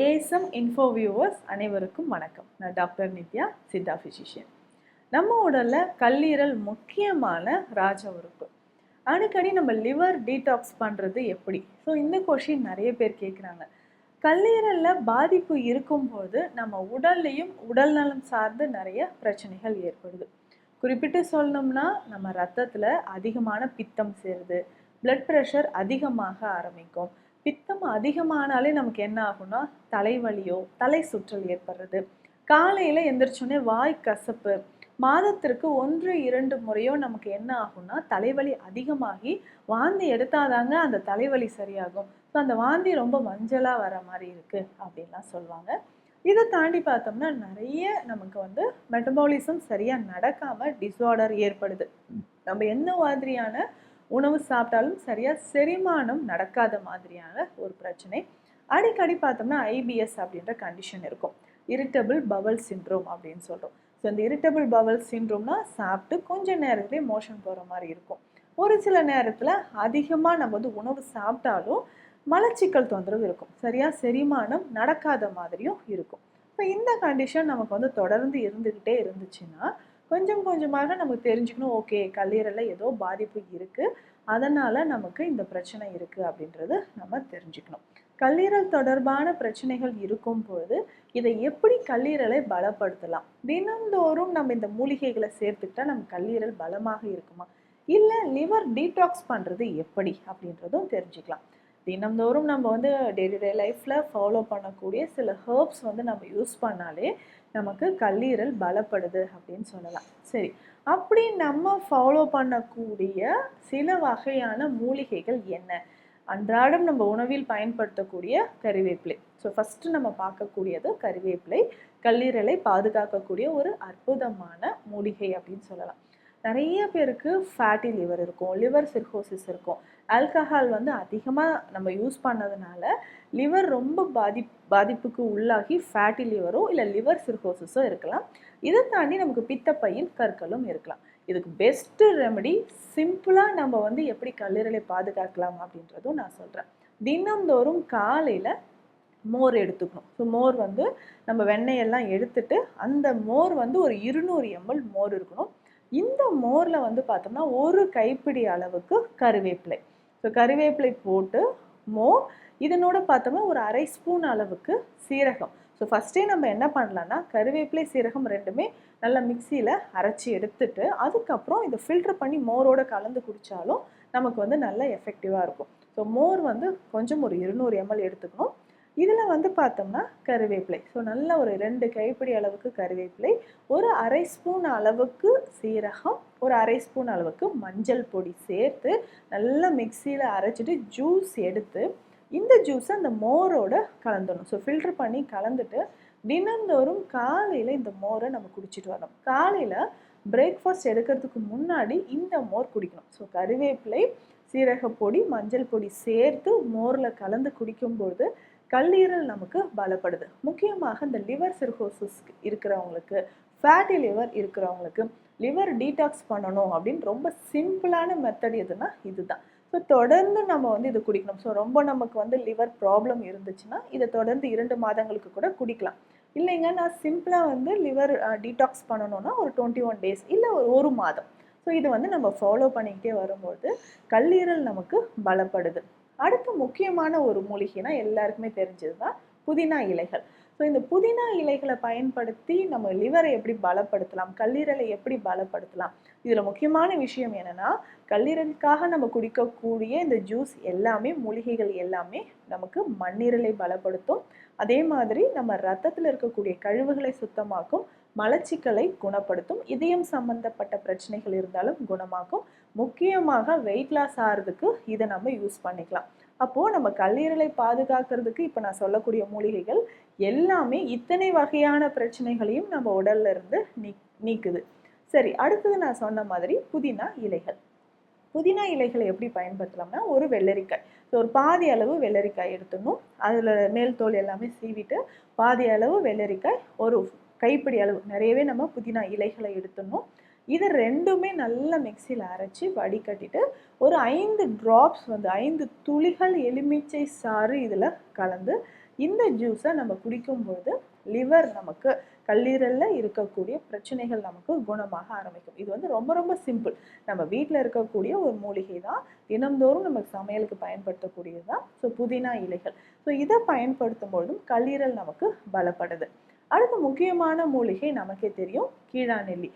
ASM info viewers அனைவருக்கும் வணக்கம். நான் டாக்டர் நித்யா சித்தா ஃபிசிஷியன் நம்ம உடலில் கல்லீரல் முக்கியமான ராஜ உறுப்பு அடிக்கடி நம்ம லிவர் டீடாக்ஸ் பண்ணுறது எப்படி? ஸோ இந்த கொஷின் நிறைய பேர் கேட்குறாங்க கல்லீரலில் பாதிப்பு இருக்கும்போது நம்ம உடல்லையும் உடல் நலம் சார்ந்து நிறைய பிரச்சனைகள் ஏற்படுது. குறிப்பிட்டு சொல்லணும்னா நம்ம ரத்தத்தில் அதிகமான பித்தம் சேருது. பிளட் ப்ரெஷர் அதிகமாக ஆரம்பிக்கும். பித்தம் அதிகமானாலே நமக்கு என்ன ஆகும்னா தலைவலியோ தலை சுற்றல் ஏற்படுறது. காலையில் எந்திரிச்சோடனே வாய் கசப்பு. மாதத்திற்கு ஒன்று இரண்டு முறையோ நமக்கு என்ன ஆகும்னா தலைவலி அதிகமாகி வாந்தி எடுத்தாதாங்க அந்த தலைவலி சரியாகும். ஸோ அந்த வாந்தி ரொம்ப மஞ்சளாக வர மாதிரி இருக்குது அப்படின்லாம் சொல்லுவாங்க. இதை தாண்டி பார்த்தோம்னா நிறைய நமக்கு வந்து மெட்டபாலிசம் சரியாக நடக்காமல் டிஸார்டர் ஏற்படுது. நம்ம என்ன மாதிரியான உணவு சாப்பிட்டாலும் சரியாக செரிமானம் நடக்காத மாதிரியான ஒரு பிரச்சனை. அடிக்கடி பார்த்தோம்னா ஐபிஎஸ் அப்படின்ற கண்டிஷன் இருக்கும். இரிட்டபிள் பவல் சின்ட்ரோம் அப்படின்னு சொல்கிறோம் ஸோ இந்த இரிட்டபிள் பவல் சின்ட்ரோம்னா சாப்பிட்டு கொஞ்ச நேரத்துலேயே மோஷன் போகிற மாதிரி இருக்கும். ஒரு சில நேரத்தில் அதிகமாக நம்ம வந்து உணவு சாப்பிட்டாலும் மலச்சிக்கல் தொந்தரவு இருக்கும். சரியாக செரிமானம் நடக்காத மாதிரியும் இருக்கும். இப்போ இந்த கண்டிஷன் நமக்கு வந்து தொடர்ந்து இருந்துக்கிட்டே இருந்துச்சுன்னா கொஞ்சம் கொஞ்சமாக நமக்கு தெரிஞ்சுக்கணும் ஓகே கல்லீரலில் ஏதோ பாதிப்பு இருக்குது அதனால் நமக்கு இந்த பிரச்சனை இருக்குது அப்படின்றது நம்ம தெரிஞ்சுக்கணும். கல்லீரல் தொடர்பான பிரச்சனைகள் இருக்கும் பொழுது இதை எப்படி கல்லீரலை பலப்படுத்தலாம்? தினந்தோறும் நம்ம இந்த மூலிகைகளை சேர்த்துக்கிட்டா நம்ம கல்லீரல் பலமாக இருக்குமா? இல்லை லிவர் டீடாக்ஸ் பண்ணுறது எப்படி அப்படின்றதும் தெரிஞ்சுக்கலாம். தினந்தோறும் நம்ம வந்து டே டு டே லைஃப்பில் ஃபாலோ பண்ணக்கூடிய சில ஹர்ப்ஸ் வந்து நம்ம யூஸ் பண்ணாலே நமக்கு கல்லீரல் பலப்படுது அப்படின்னு சொல்லலாம். சரி. அப்படி நம்ம ஃபாலோ பண்ணக்கூடிய சில வகையான மூலிகைகள் என்ன? அன்றாடம் நம்ம உணவில் பயன்படுத்தக்கூடிய கறிவேப்பிலை. ஸோ ஃபஸ்ட்டு நம்ம பார்க்கக்கூடியது கறிவேப்பிலை. கல்லீரலை பாதுகாக்கக்கூடிய ஒரு அற்புதமான மூலிகை அப்படின்னு சொல்லலாம். நிறைய பேருக்கு ஃபேட்டி லிவர் இருக்கும் லிவர் சிர்கோசிஸ் இருக்கும். ஆல்கஹால் வந்து அதிகமாக நம்ம யூஸ் பண்ணதுனால லிவர் ரொம்ப பாதி பாதிப்புக்கு உள்ளாகி ஃபேட்டி லிவரோ இல்லை லிவர் சிர்கோசிஸோ இருக்கலாம். இதை தாண்டி நமக்கு பித்தப்பையின் கற்களும் இருக்கலாம். இதுக்கு பெஸ்ட்டு ரெமெடி சிம்பிளாக நம்ம வந்து எப்படி கல்லீரலை பாதுகாக்கலாம் அப்படின்றதும் நான் சொல்கிறேன் தினந்தோறும் காலையில் மோர் எடுத்துக்கணும். ஸோ மோர் வந்து நம்ம வெண்ணெயெல்லாம் எடுத்துட்டு அந்த மோர் வந்து ஒரு இருநூறு எம்எல் மோர் இருக்கணும். இந்த மோரில் வந்து பார்த்தோம்னா ஒரு கைப்பிடி அளவுக்கு கருவேப்பிலை. ஸோ கருவேப்பிலை போட்டு மோர் இதனோட பார்த்தோம்னா ஒரு அரை ஸ்பூன் அளவுக்கு சீரகம். ஸோ ஃபஸ்ட்டே நம்ம என்ன பண்ணலான்னா கருவேப்பிலை சீரகம் ரெண்டுமே நல்லா மிக்சியில் அரைச்சி எடுத்துட்டு அதுக்கப்புறம் இதை ஃபில்டர் பண்ணி மோரோட கலந்து குடித்தாலும் நமக்கு வந்து நல்ல எஃபெக்டிவாக இருக்கும். ஸோ மோர் வந்து கொஞ்சம் ஒரு இருநூறு எம்எல் எடுத்துக்கணும். இதில் வந்து பார்த்தோம்னா கருவேப்பிலை. ஸோ நல்ல ஒரு ரெண்டு கைப்பிடி அளவுக்கு கருவேப்பிலை ஒரு அரை ஸ்பூன் அளவுக்கு சீரகம் ஒரு அரை ஸ்பூன் அளவுக்கு மஞ்சள் பொடி சேர்த்து நல்லா மிக்சியில் அரைச்சிட்டு ஜூஸ் எடுத்து இந்த ஜூஸை அந்த மோரோட கலந்துடணும். ஸோ ஃபில்டர் பண்ணி கலந்துட்டு தினந்தோறும் காலையில் இந்த மோரை நம்ம குடிச்சிட்டு வரணும். காலையில் பிரேக்ஃபாஸ்ட் எடுக்கிறதுக்கு முன்னாடி இந்த மோர் குடிக்கணும். ஸோ கருவேப்பிலை சீரகப்பொடி மஞ்சள் பொடி சேர்த்து மோரில் கலந்து குடிக்கும்பொழுது கல்லீரல் நமக்கு பலப்படுது. முக்கியமாக இந்த லிவர் சிர்கோசிஸ் இருக்கிறவங்களுக்கு ஃபேட்டி லிவர் இருக்கிறவங்களுக்கு லிவர் டீடாக்ஸ் பண்ணணும் அப்படின்னு ரொம்ப சிம்பிளான மெத்தட் எதுனா இதுதான். ஸோ தொடர்ந்து நம்ம வந்து இது குடிக்கணும். ஸோ ரொம்ப நமக்கு வந்து லிவர் ப்ராப்ளம் இருந்துச்சுன்னா இதை தொடர்ந்து இரண்டு மாதங்களுக்கு கூட குடிக்கலாம். இல்லைங்க நான் சிம்பிளாக வந்து லிவர் டீடாக்ஸ் பண்ணணும்னா ஒரு டுவெண்ட்டி ஒன் டேஸ் இல்லை ஒரு ஒரு மாதம். ஸோ இது வந்து நம்ம ஃபாலோ பண்ணிக்கிட்டே வரும்போது கல்லீரல் நமக்கு பலப்படுது. அடுத்து முக்கியமான ஒரு மூலிகைனா எல்லாருக்குமே தெரிஞ்சது தான் புதினா இலைகள். ஸோ இந்த புதினா இலைகளை பயன்படுத்தி நம்ம லிவரை எப்படி பலப்படுத்தலாம் கல்லீரலை எப்படி பலப்படுத்தலாம்? இதில் முக்கியமான விஷயம் என்னென்னா கல்லீரலுக்காக நம்ம குடிக்கக்கூடிய இந்த ஜூஸ் எல்லாமே மூலிகைகள் எல்லாமே நமக்கு மண்ணீரலை பலப்படுத்தும். அதே மாதிரி நம்ம ரத்தத்தில் இருக்கக்கூடிய கழிவுகளை சுத்தமாக்கும் மலச்சிக்கலை குணப்படுத்தும். இதயம் சம்பந்தப்பட்ட பிரச்சனைகள் இருந்தாலும் குணமாக்கும். முக்கியமாக வெயிட் லாஸ் ஆகிறதுக்கு இதை நம்ம யூஸ் பண்ணிக்கலாம். அப்போது நம்ம கல்லீரலை பாதுகாக்கிறதுக்கு இப்போ நான் சொல்லக்கூடிய மூலிகைகள் எல்லாமே இத்தனை வகையான பிரச்சனைகளையும் நம்ம உடல்ல இருந்து நீ நீக்குது. சரி அடுத்தது நான் சொன்ன மாதிரி புதினா இலைகள். புதினா இலைகளை எப்படி பயன்படுத்தலாம்னா ஒரு வெள்ளரிக்காய். ஸோ ஒரு பாதி அளவு வெள்ளரிக்காய் எடுத்துடணும். அதில் மேல் தோல் எல்லாமே சீவிட்டு பாதி அளவு வெள்ளரிக்காய் ஒரு கைப்பிடி அளவு. நிறையவே நம்ம புதினா இலைகளை எடுத்துடணும். இது ரெண்டுமே நல்லா மிக்சியில் அரைச்சி வடிகட்டிட்டு ஒரு ஐந்து ட்ராப்ஸ் வந்து ஐந்து துளிகள் எலுமிச்சை சாறு இதில் கலந்து இந்த ஜூஸை நம்ம குடிக்கும்பொழுது லிவர் நமக்கு கல்லீரலில் இருக்கக்கூடிய பிரச்சனைகள் நமக்கு குணமாக ஆரம்பிக்கும். இது வந்து ரொம்ப ரொம்ப சிம்பிள் நம்ம வீட்டில் இருக்கக்கூடிய ஒரு மூலிகை தான். தினந்தோறும் நமக்கு சமையலுக்கு பயன்படுத்தக்கூடியது தான். ஸோ புதினா இலைகள். ஸோ இதை பயன்படுத்தும் பொழுதும் கல்லீரல் நமக்கு பலப்படுது. அடுத்த முக்கியமான மூலிகை நமக்கே தெரியும் கீழாநெல்லி.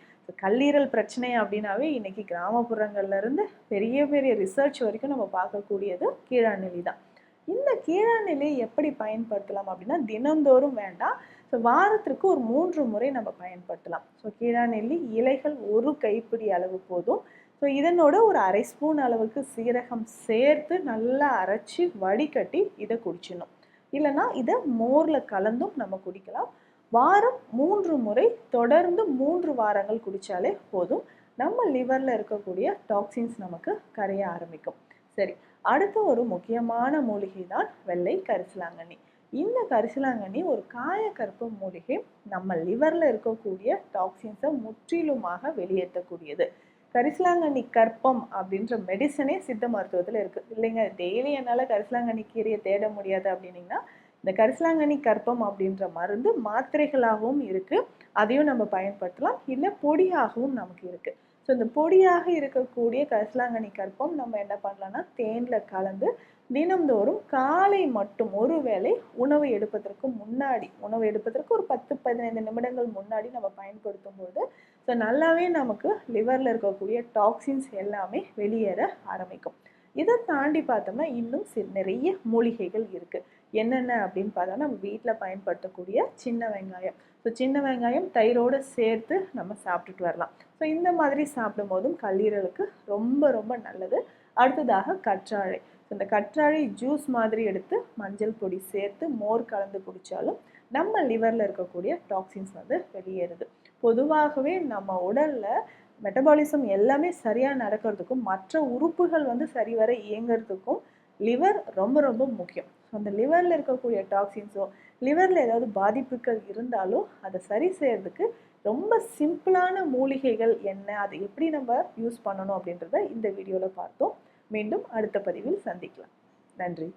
கல்லீரல் பிரச்சனை அப்படின்னாவே இன்னைக்கு கிராமப்புறங்கள்ல இருந்து பெரிய பெரிய ரிசர்ச் வரைக்கும் நம்ம பார்க்கக்கூடியது கீழாநெல்லி தான். இந்த கீழாநெல்லியை எப்படி பயன்படுத்தலாம் அப்படின்னா தினந்தோறும் வேண்டாம். ஸோ வாரத்திற்கு ஒரு மூன்று முறை நம்ம பயன்படுத்தலாம். ஸோ கீழாநெல்லி இலைகள் ஒரு கைப்பிடி அளவு போதும். ஸோ இதனோட ஒரு அரை ஸ்பூன் அளவுக்கு சீரகம் சேர்த்து நல்லா அரைச்சி வடிகட்டி இதை குடிச்சிடணும். இல்லைன்னா இதை மோரில் கலந்தும் நம்ம குடிக்கலாம். வாரம் மூன்று முறை தொடர்ந்து மூன்று வாரங்கள் குடித்தாலே போதும். நம்ம லிவரில் இருக்கக்கூடிய டாக்ஸின்ஸ் நமக்கு கரைய ஆரம்பிக்கும். சரி அடுத்த ஒரு முக்கியமான மூலிகை தான் வெள்ளை கரிசலாங்கண்ணி. இந்த கரிசலாங்கண்ணி ஒரு காயக்கற்ப மூலிகை நம்ம லிவரில் இருக்கக்கூடிய டாக்ஸின்ஸை முற்றிலுமாக வெளியேற்றக்கூடியது. கரிசலாங்கண்ணி கற்பம் அப்படின்ற மெடிசனே சித்த மருத்துவத்தில் இருக்குது இல்லைங்க டெய்லி என்னால் கரிசலாங்கண்ணி கீரையை தேட முடியாது அப்படின்னீங்கன்னா இந்த கரிசலாங்கண்ணி கற்பம் அப்படின்ற மருந்து மாத்திரைகளாகவும் இருக்குது அதையும் நம்ம பயன்படுத்தலாம். இல்லை பொடியாகவும் நமக்கு இருக்குது ஸோ இந்த பொடியாக இருக்கக்கூடிய கரிசலாங்கண்ணி கற்பம் நம்ம என்ன பண்ணலாம்னா தேனில் கலந்து தினம்தோறும் காலை மட்டும் ஒரு வேளை உணவு எடுப்பதற்கு முன்னாடி உணவு எடுப்பதற்கு ஒரு பத்து பதினைந்து நிமிடங்கள் முன்னாடி நம்ம பயன்படுத்தும் போது ஸோ நல்லாவே நமக்கு லிவரில் இருக்கக்கூடிய டாக்ஸின்ஸ் எல்லாமே வெளியேற ஆரம்பிக்கும். இதை தாண்டி பார்த்தோம்னா இன்னும் சி நிறைய மூலிகைகள் இருக்குது என்னென்ன அப்படின்னு பார்த்தா நம்ம வீட்டில் பயன்படுத்தக்கூடிய சின்ன வெங்காயம். ஸோ சின்ன வெங்காயம் தயிரோடு சேர்த்து நம்ம சாப்பிட்டுட்டு வரலாம். ஸோ இந்த மாதிரி சாப்பிடும் போதும் கல்லீரலுக்கு ரொம்ப ரொம்ப நல்லது. அடுத்ததாக கற்றாழை. ஸோ இந்த கற்றாழை ஜூஸ் மாதிரி எடுத்து மஞ்சள் பொடி சேர்த்து மோர் கலந்து குடித்தாலும் நம்ம லிவரில் இருக்கக்கூடிய டாக்ஸின்ஸ் வந்து வெளியேறுது. பொதுவாகவே நம்ம உடலில் மெட்டபாலிசம் எல்லாமே சரியாக நடக்கிறதுக்கும் மற்ற உறுப்புகள் வந்து சரிவர இயங்கிறதுக்கும் லிவர் ரொம்ப ரொம்ப முக்கியம். ஸோ அந்த லிவரில் இருக்கக்கூடிய டாக்ஸின்ஸோ லிவரில் ஏதாவது பாதிப்புகள் இருந்தாலும் அதை சரி செய்கிறதுக்கு ரொம்ப சிம்பிளான மூலிகைகள் என்ன அதை எப்படி நம்ம யூஸ் பண்ணணும் அப்படின்றத இந்த வீடியோவில் பார்த்தோம். மீண்டும் அடுத்த பதிவில் சந்திக்கலாம். நன்றி.